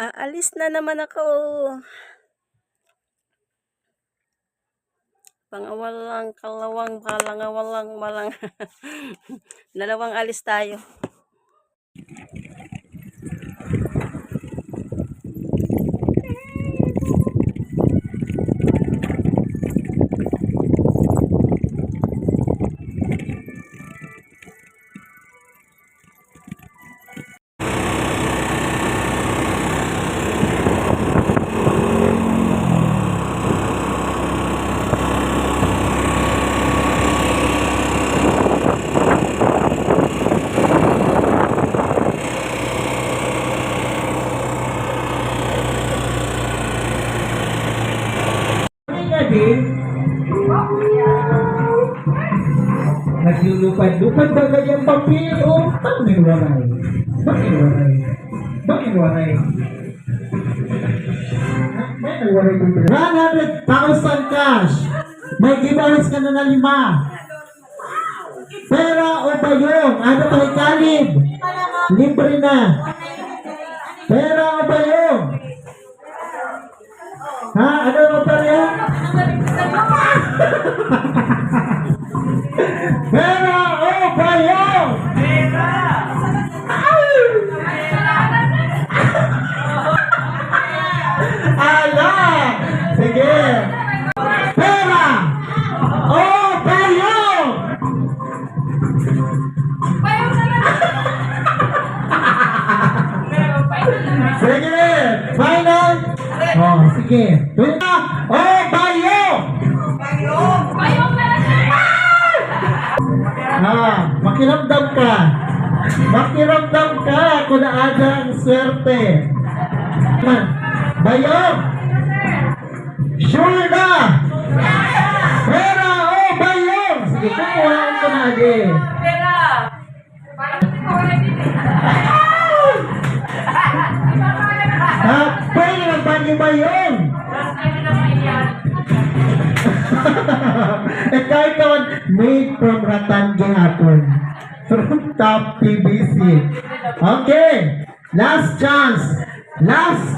Aalis na naman ako. Pangawalang, kalawang, palangawalang, malang. Dalawang alis tayo. Gabi, naglulupad-lupad ba ganyang papel o bakit waray? Bakit waray? Bakit waray? Bakit waray dito? 100,000 cash! May giveaways ka na na lima. Pera o bayong? Ano pa ikalib? Libre na. Pera o bayong? Pera o bayong? Ala! Sige! Pera! O bayong? Sige! Final! Oh, sige. Pera o Ha, makiramdam ka. Makiramdam ka kung naada ang swerte. Bayong! Sure na! Pera o bayong! Sige, kukuhaan ko na adi. Ha, pwede ng banyo bayong! Made from Ratan Gihapon. From top PBC. Okay, last chance. Last